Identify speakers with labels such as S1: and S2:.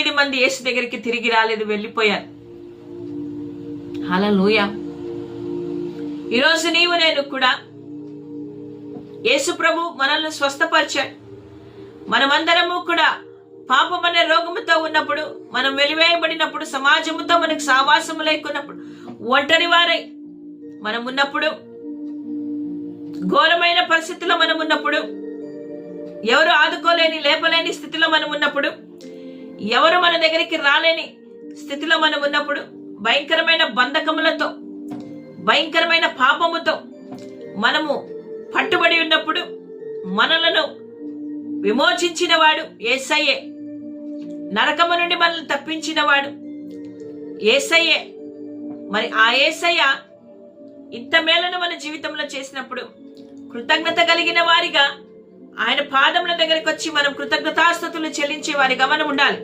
S1: తొమ్మిది మంది యేసు దగ్గరికి తిరిగి రాలేదు వెళ్ళిపోయారు. హల్లెలూయా. ఈరోజు నీవు నేను కూడా యేసు ప్రభు మనల్ని స్వస్థపరిచాడు. మనమందరము కూడా పాపం అనే రోగముతో ఉన్నప్పుడు మనం వెలివేయబడినప్పుడు సమాజముతో మనకు సావాసము లేకున్నప్పుడు ఒంటరి వారై మనం ఉన్నప్పుడు ఘోరమైన పరిస్థితిలో మనం ఉన్నప్పుడు ఎవరు ఆదుకోలేని లేపలేని స్థితిలో మనం ఉన్నప్పుడు ఎవరు మన దగ్గరికి రాలేని స్థితిలో మనం ఉన్నప్పుడు భయంకరమైన బంధకములతో భయంకరమైన పాపముతో మనము పట్టుబడి ఉన్నప్పుడు మనలను విమోచించిన వాడు ఏసయ్యే. నరకము నుండి మనల్ని తప్పించిన వాడు ఏసయ్యే. మరి ఆ ఏసయ్య ఇంత మేలను మన జీవితంలో చేసినప్పుడు కృతజ్ఞత కలిగిన వారిగా ఆయన పాదముల దగ్గరికి వచ్చి మనం కృతజ్ఞతాస్థుతులు చెల్లించే వారిగా మనం ఉండాలి